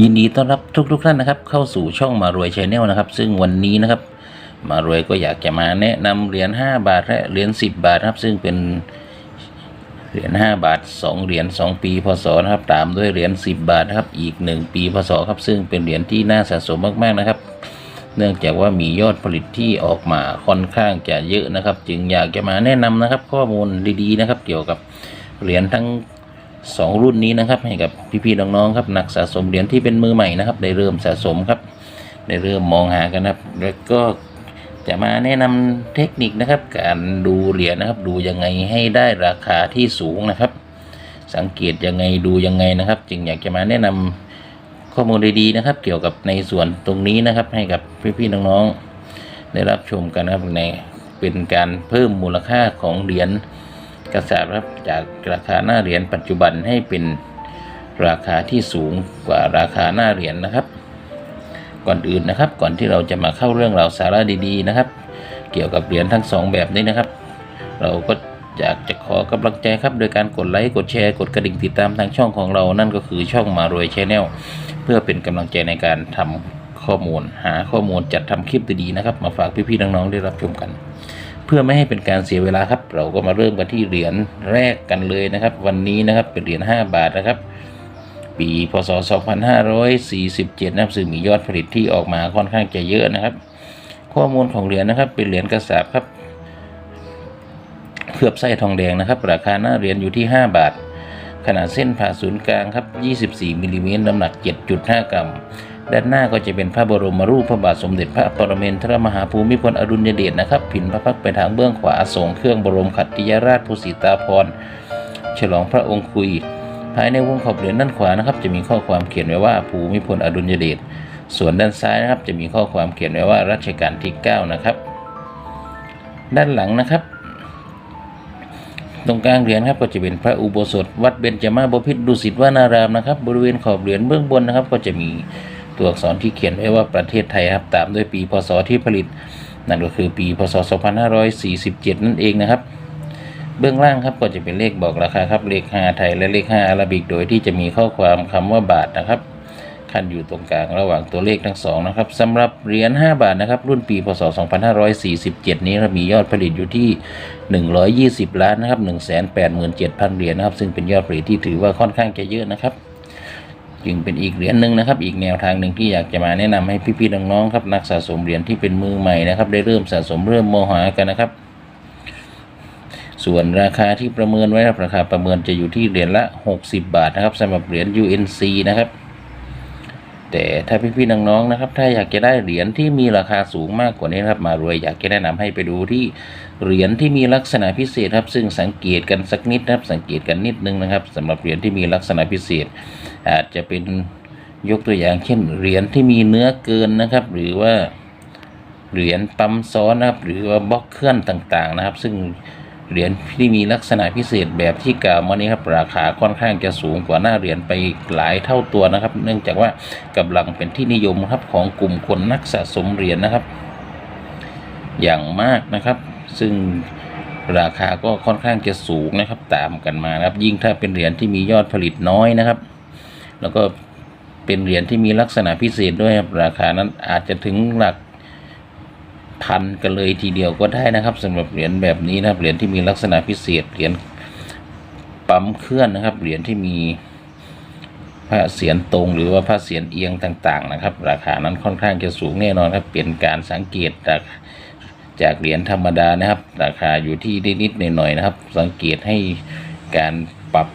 ยินดีต้อนรับทุกๆท่านนะครับ เข้าสู่ช่องมารวยชแนลนะครับ ซึ่งวันนี้นะครับ มารวยก็อยากจะมาแนะนำเหรียญ5บาทและเหรียญ10 บาทครับ ซึ่งเป็นเหรียญ5บาท 2 เหรียญ2 ปีพศนะครับตามด้วยเหรียญ10 บาทครับอีก 1 ปีพศครับ ซึ่งเป็นเหรียญที่น่าสะสมมากๆนะครับ เนื่องจากว่ามียอดผลิตที่ออกมาค่อนข้างจะเยอะนะครับ จึงอยากจะมาแนะนำนะครับ ข้อมูลดีๆนะครับ เกี่ยวกับเหรียญทั้ง สองรุ่นนี้นะครับ ให้กับพี่ๆน้องๆครับนักสะสมเหรียญที่เป็นมือใหม่นะครับ ได้เริ่มสะสมครับ ได้เริ่มมองหากันนะครับ แล้วก็จะมาแนะนำเทคนิคนะครับ การดูเหรียญนะครับ ดูยังไงให้ได้ราคาที่สูงนะครับ สังเกตยังไงดูยังไงนะครับ จึงอยากจะมาแนะนำข้อมูลดีๆนะครับ เกี่ยวกับในส่วนตรงนี้นะครับ ให้กับพี่ๆน้องๆได้รับชมกันนะครับในเป็นการเพิ่มมูลค่าของเหรียญ กระแสครับจากราคาหน้าเหรียญปัจจุบันให้เป็นราคาที่สูงกว่าราคาหน้าเหรียญนะครับ ก่อนอื่นนะครับ ก่อนที่เราจะมาเข้าเรื่องราวสาระดีๆนะครับ เกี่ยวกับเหรียญทั้งสองแบบนี้นะครับ เราก็อยากจะขอกำลังใจครับ โดยการกดไลค์ กดแชร์ กดกระดิ่งติดตามทางช่องของเรา นั่นก็คือช่องมารวยชแนลเพื่อเป็นกำลังใจในการทำข้อมูล หาข้อมูลจัดทำคลิปดีๆนะครับ มาฝากพี่ๆน้องๆได้รับชมกัน พื่อไม่ให้เป็นการเสียเวลาครับ เราก็มาเริ่มกันที่เหรียญแรกกันเลยนะครับ วันนี้นะครับเป็นเหรียญ5บาทนะครับ ปีพศ 2547 นะครับซึ่งมียอดผลิตที่ออกมาค่อนข้างจะเยอะนะครับ ข้อมูลของเหรียญนะครับ เป็นเหรียญกระสาบครับเคลือบไส้ทองแดงนะครับ ราคาหน้าเหรียญอยู่ที่ 5 บาท ขนาดเส้นผ่าศูนย์กลางครับ 24มิลลิเมตรน้ำหนัก 7.5 กรัม ด้านหน้าก็จะเป็นพระบรมรูปพระบาทสมเด็จพระปรเมนทรมหาภูมิพลอดุลยเดชนะครับ ผินพระพักตร์ไปทางเบื้องขวาทรงเครื่องบรมขัตติยราชภูสิตาภรฉลองพระองค์คุย ภายในวงขอบเหรียญด้านขวานะครับ จะมีข้อความเขียนไว้ว่าภูมิพลอดุลยเดชส่วนด้านซ้ายนะครับ จะมีข้อความเขียนไว้ว่ารัชกาลที่ 9 นะครับ ด้านหลังนะครับ ตรงกลางเหรียญครับก็จะเป็นพระอุโบสถ วัดเบญจมาบพิตรดุสิตวนารามนะครับ บริเวณขอบเหรียญเบื้องบนนะครับ ก็จะมี ตัวอักษรที่เขียนไว้ว่าประเทศไทยครับตามด้วยปีพศที่ผลิต นั่นก็คือปีพศ 2547 นั่นเองนะครับ เบื้องล่างครับก็จะเป็นเลขบอกราคาครับเลข 5 ไทยและเลข 5อาราบิกโดยที่จะมีข้อความคำว่าบาทนะครับขั้นอยู่ตรงกลางระหว่างตัวเลขทั้งสองนะครับสำหรับเหรียญ5บาทนะครับ รุ่นปีพศ 2547 นี้เรามียอดผลิตอยู่ที่ 120 ล้านนะครับ187,000 เหรียญนะครับ ซึ่งเป็นยอดผลิตที่ถือว่าค่อนข้างจะเยอะนะครับ จึงเป็นอีกเหรียญหนึ่งนะครับ อีกแนวทางหนึ่งที่อยากจะมาแนะนำให้พี่ๆน้องๆครับนักสะสมเหรียญที่เป็นมือใหม่นะครับ ได้เริ่มสะสมเริ่มโมหากันนะครับ ส่วนราคาที่ประเมินไว้ครับราคาประเมินจะอยู่ที่เหรียญละ 60 บาทนะครับสำหรับเหรียญ UNC นะครับ แต่ถ้าพี่ๆน้องๆนะครับ ถ้าอยากจะได้เหรียญที่มีราคาสูงมากกว่านี้ครับ มารวยอยากจะแนะนำให้ไปดูที่เหรียญที่มีลักษณะพิเศษครับ ซึ่งสังเกตกันสักนิดนะครับ สังเกตกันนิดนึงนะครับสำหรับเหรียญที่มีลักษณะพิเศษ อาจจะเป็นยกตัวอย่างเช่นเหรียญที่มีเนื้อเกินนะครับ หรือว่าเหรียญปั๊มซ้อนนะครับ หรือว่าบล็อกเคลื่อนต่างๆนะครับ ซึ่ง เหรียญที่มีลักษณะพิเศษแบบที่กล่าวมานี้ครับราคาค่อนข้างจะสูงกว่าหน้าเหรียญไปหลายเท่าตัวนะครับ เนื่องจากว่ากำลังเป็นที่นิยมครับของกลุ่มคนนักสะสมเหรียญนะครับ อย่างมากนะครับ ซึ่งราคาก็ค่อนข้างจะสูงนะครับ ตามกันมานะครับ ยิ่งถ้าเป็นเหรียญที่มียอดผลิตน้อยนะครับ แล้วก็เป็นเหรียญที่มีลักษณะพิเศษด้วยครับราคานั้นอาจจะถึงหลัก พันกันเลยทีเดียวก็ได้นะครับสำหรับเหรียญแบบนี้นะครับเหรียญที่มีลักษณะพิเศษเหรียญปั๊มเคลื่อนนะครับเหรียญที่มีพระเศียรตรงหรือว่าพระเศียรเอียงต่างๆนะครับ ราคานั้นค่อนข้างจะสูงแน่นอนครับเป็นการสังเกตจากจากเหรียญธรรมดานะครับ ราคาอยู่ที่นิดๆหน่อยๆนะครับ สังเกตให้การปรับ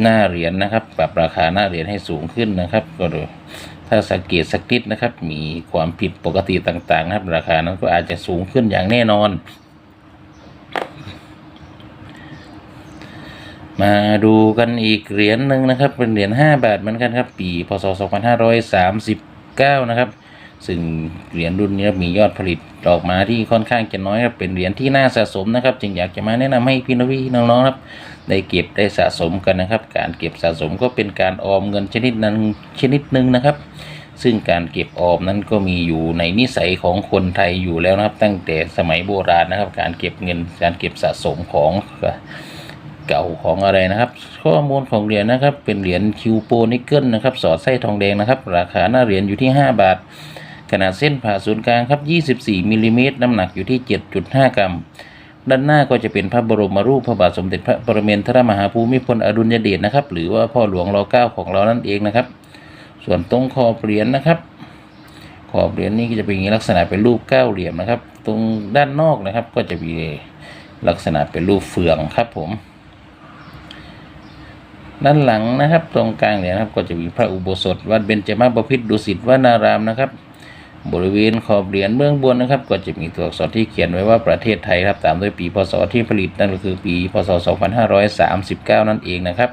หน้าเหรียญนะครับ ปรับราคาหน้าเหรียญให้สูงขึ้นนะครับ ก็ดู ถ้าสังเกตสักนิดนะครับ มีความผิดปกติต่างๆ นะครับ ราคานั้นก็อาจจะสูงขึ้นอย่างแน่นอน มาดูกันอีกเหรียญหนึ่งนะครับ เป็นเหรียญ5บาทเหมือนกันครับ ปีพศ2539 นะครับ ซึ่งเหรียญรุ่นนี้มียอดผลิตออกมาที่ค่อนข้างจะน้อยครับเป็นเหรียญที่น่าสะสมนะครับ จึงอยากจะมาแนะนำให้พี่น้องๆครับได้เก็บได้สะสมกันนะครับ การเก็บสะสมก็เป็นการออมเงินชนิดนั้นชนิดหนึ่งนะครับ ซึ่งการเก็บออมนั้นก็มีอยู่ในนิสัยของคนไทยอยู่แล้วนะครับ ตั้งแต่สมัยโบราณนะครับ การเก็บเงินการเก็บสะสมของเก่าของอะไรนะครับ ข้อมูลของเหรียญนะครับ เป็นเหรียญคิวโปนิกเกิลนะครับ สอดไส้ทองแดงนะครับ ราคาหน้าเหรียญอยู่ที่ 5 บาท ขนาดเส้นผ่าศูนย์กลางครับ 24มิลลิเมตรน้ำหนักอยู่ที่ 7.5 กรัม ด้านหน้าก็จะเป็นพระบรมรูปพระบาทสมเด็จพระปรเมนทรมหาภูมิพลอดุลยเดชนะครับ หรือว่าพ่อหลวงรอเก้าของเรานั่นเองนะครับ ส่วนตรงขอบเหรียญนะครับขอบเหรียญนี้ก็จะเป็นอย่างนี้ลักษณะเป็นรูปเก้าเหลี่ยมนะครับ ตรงด้านนอกนะครับก็จะมีลักษณะเป็นรูปเฟืองครับผม ด้านหลังนะครับ ตรงกลางเหรียนะครับก็จะมีพระอุโบสถวัดเบญจมาบพิตรดุสิตวนารามนะครับ บริเวณขอบเหรียญเบื้องบนนะครับ ก็จะมีตัวอักษรที่เขียนไว้ว่าประเทศไทยครับตามด้วยปีพศที่ผลิตนั่นก็คือปีพศ 2539 นั่นเองนะครับ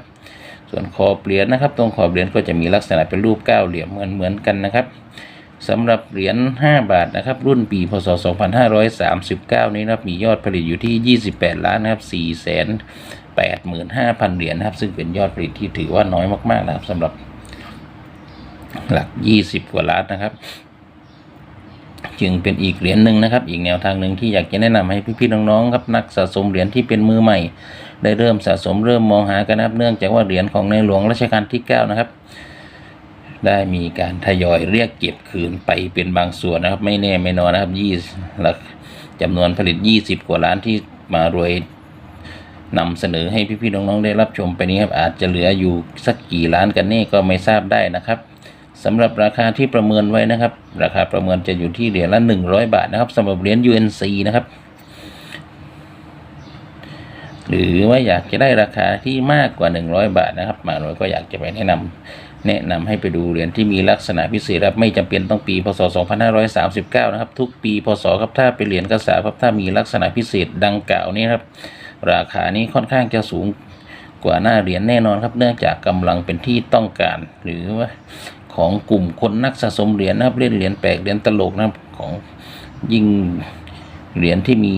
ส่วนขอบเหรียญนะครับ ตรงขอบเหรียญก็จะมีลักษณะเป็นรูปเก้าเหลี่ยมเหมือนเหมือนกันนะครับสำหรับเหรียญ5 บาทนะครับ รุ่นปีพศ 2539 นี้นะครับมียอดผลิตอยู่ที่ 28 ล้านนะครับ4แสน85,000 เหรียญนะครับ ซึ่งเป็นยอดผลิตที่ถือว่าน้อยมากๆนะครับสำหรับหลัก 20 กว่าล้านนะครับ จึงเป็นอีกเหรียญหนึ่งนะครับ อีกแนวทางหนึ่งที่อยากจะแนะนำให้พี่ๆน้องๆครับนักสะสมเหรียญที่เป็นมือใหม่ ได้เริ่มสะสมเริ่มมองหากันนะครับเนื่องจากว่าเหรียญของในหลวงรัชกาลที่ 9 นะครับ ได้มีการทยอยเรียกเก็บคืนไปเป็นบางส่วนนะครับ ไม่แน่ไม่นอนนะครับยี่หลักจำนวนผลิต 20 กว่าล้านที่มารวยนำเสนอให้พี่ๆน้องๆได้รับชมไปนี้ครับอาจจะเหลืออยู่สักกี่ล้านกันแน่ก็ไม่ทราบได้นะครับ สำหรับราคาที่ประเมินไว้นะครับ ราคาประเมินจะอยู่ที่เหรียญละ 100 บาทนะครับสำหรับเหรียญ UNC นะครับ หรือว่าอยากจะได้ราคาที่มากกว่า 100 บาทนะครับ มาหน่วยก็อยากจะไปแนะนำแนะนำให้ไปดูเหรียญที่มีลักษณะพิเศษครับไม่จำเป็นต้องปีพศ 2539 นะครับ ทุกปีพศครับถ้าเป็นเหรียญกระสาครับถ้ามีลักษณะพิเศษดังกล่าวนี้ครับ ราคานี้ค่อนข้างจะสูงกว่าหน้าเหรียญแน่นอนครับ เนื่องจากกำลังเป็นที่ต้องการ หรือว่า ของกลุ่มคนนักสะสมเหรียญนะครับเล่นเหรียญแปลกเหรียญตลกนะครับของยิ่งเหรียญที่มี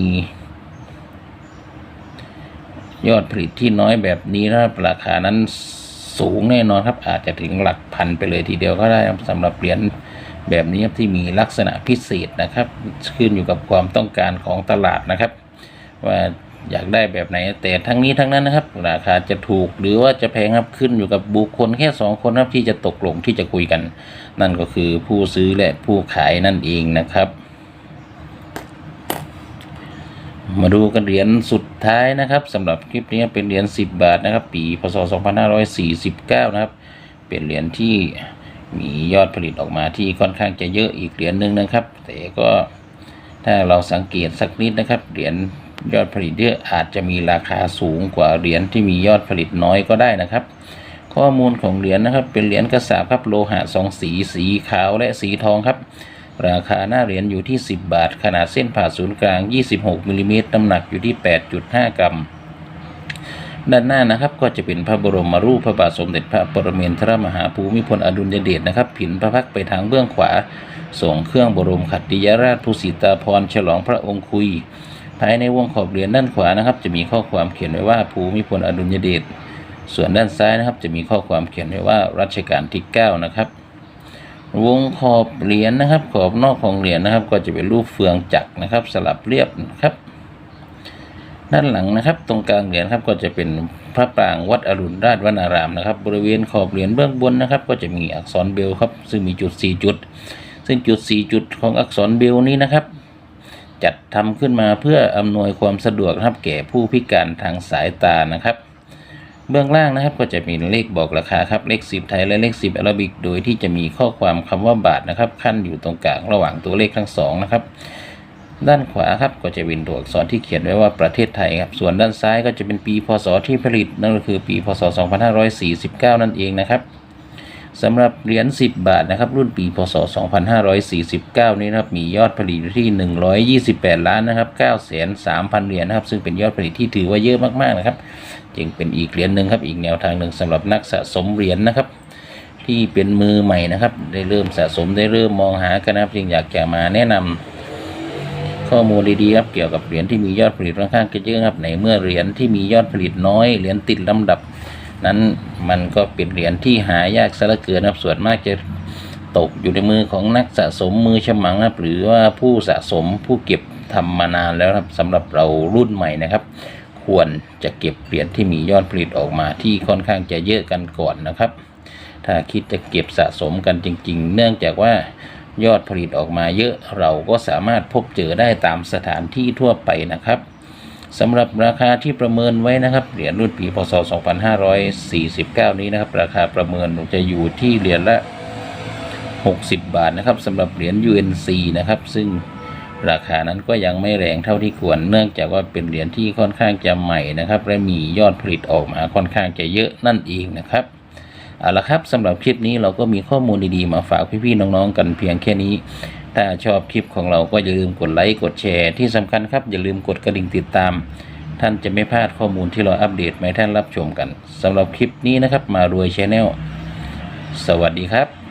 ยอดผลิตที่น้อยแบบนี้นะครับราคานั้นสูงแน่นอนครับอาจจะถึงหลักพันไปเลยทีเดียวก็ได้ครับสำหรับเหรียญแบบนี้ครับที่มีลักษณะพิเศษนะครับ ขึ้นอยู่กับความต้องการของตลาดนะครับ ว่า อยากได้แบบไหนแต่ทั้งนี้ทั้งนั้นนะครับ ราคาจะถูกหรือว่าจะแพงครับขึ้นอยู่กับบุคคลแค่สองคนครับที่จะตกลงที่จะคุยกัน นั่นก็คือผู้ซื้อและผู้ขายนั่นเองนะครับ มาดูกันเหรียญสุดท้ายนะครับสำหรับคลิปนี้เป็นเหรียญ10 บาทนะครับ ปีพศ 2549 นะครับ เป็นเหรียญที่มียอดผลิตออกมาที่ค่อนข้างจะเยอะอีกเหรียญหนึ่งนะครับ แต่ก็ถ้าเราสังเกตสักนิดนะครับเหรียญ ยอดผลิตเยอะอาจจะมีราคาสูงกว่าเหรียญที่มียอดผลิตน้อยก็ได้นะครับ ข้อมูลของเหรียญนะครับ เป็นเหรียญกระสาบครับโลหะสองสีสีขาวและสีทองครับราคาหน้าเหรียญอยู่ที่ 10 บาท ขนาดเส้นผ่าศูนย์กลาง 26มิลลิเมตรน้ำหนักอยู่ที่ 8.5 กรัม ด้านหน้านะครับก็จะเป็นพระบรมรูปพระบาทสมเด็จพระปรเมนทรมหาภูมิพลอดุลยเดชนะครับ ผินพระพักตร์ไปทางเบื้องขวา ส่งเครื่องบรมขัตติยราชภูสิตาพรฉลองพระองค์คุย ภายในวงขอบเหรียญด้านขวานะครับ จะมีข้อความเขียนไว้ว่าภูมิพลอดุลยเดชส่วนด้านซ้ายนะครับ จะมีข้อความเขียนไว้ว่ารัชกาลที่ 9 นะครับ วงขอบเหรียญนะครับ ขอบนอกของเหรียญนะครับ ก็จะเป็นรูปเฟืองจักรนะครับ สลับเรียบนะครับ ด้านหลังนะครับ ตรงกลางเหรียญครับก็จะเป็นพระปรางวัดอรุณราชวนารามนะครับ บริเวณขอบเหรียญเบื้องบนนะครับ ก็จะมีอักษรเบลครับ ซึ่งมีจุด 4 จุด ซึ่งจุด 4 จุดของอักษรเบลนี้นะครับ จัดทำขึ้นมาเพื่ออำนวยความสะดวกนะครับแก่ผู้พิการทางสายตานะครับ เบื้องล่างนะครับก็จะมีเลขบอกราคาครับเลข 10 ไทยและเลข 10อาราบิก โดยที่จะมีข้อความคำว่าบาทนะครับขั้นอยู่ตรงกลางระหว่างตัวเลขทั้งสองนะครับด้านขวาครับก็จะเป็นตัวอักษรที่เขียนไว้ว่าประเทศไทยครับ ส่วนด้านซ้ายก็จะเป็นปีพศที่ผลิตนั่นก็คือปีพศ 2549 นั่นเองนะครับ สำหรับเหรียญ10 บาทนะครับ รุ่นปีพศ 2549 นี้นะครับมียอดผลิตอยู่ที่ 128 ล้านนะครับ9,300,000 เหรียญนะครับ ซึ่งเป็นยอดผลิตที่ถือว่าเยอะมากๆนะครับจึงเป็นอีกเหรียญหนึ่งครับอีกแนวทางหนึ่งสำหรับนักสะสมเหรียญนะครับ ที่เป็นมือใหม่นะครับ ได้เริ่มสะสมได้เริ่มมองหากันนะครับจึงอยากจะมาแนะนำข้อมูลดีๆครับเกี่ยวกับเหรียญที่มียอดผลิตค่อนข้างเยอะครับในเมื่อเหรียญที่มียอดผลิตน้อยเหรียญติดลำดับ นั้นมันก็เป็นเหรียญที่หายากซะเหลือเกินนะครับส่วนมากจะตกอยู่ในมือของนักสะสมมือฉมังนะครับ หรือว่าผู้สะสมผู้เก็บทำมานานแล้วครับสำหรับเรารุ่นใหม่นะครับ ควรจะเก็บเหรียญที่มียอดผลิตออกมาที่ค่อนข้างจะเยอะกันก่อนนะครับ ถ้าคิดจะเก็บสะสมกันจริง ๆ เนื่องจากว่ายอดผลิตออกมาเยอะเราก็สามารถพบเจอได้ตามสถานที่ทั่วไปนะครับ สำหรับราคาที่ประเมินไว้นะครับเหรียญรุ่นปีพศ 2549 นี้นะครับ ราคาประเมินจะอยู่ที่เหรียญละ 60 บาทนะครับสำหรับเหรียญ UNC นะครับ ซึ่งราคานั้นก็ยังไม่แรงเท่าที่ควร เนื่องจากว่าเป็นเหรียญที่ค่อนข้างจะใหม่นะครับ และมียอดผลิตออกมาค่อนข้างจะเยอะนั่นเองนะครับเอาละครับสำหรับคลิปนี้เราก็มีข้อมูลดีๆมาฝากพี่ๆน้องๆกันเพียงแค่นี้ ถ้าชอบคลิปของเราก็อย่าลืมกดไลค์กดแชร์ ที่สำคัญครับอย่าลืมกดกระดิ่งติดตาม ท่านจะไม่พลาดข้อมูลที่เราอัปเดตมาให้ท่านรับชมกันสำหรับคลิปนี้นะครับมารวยชาแนลสวัสดีครับ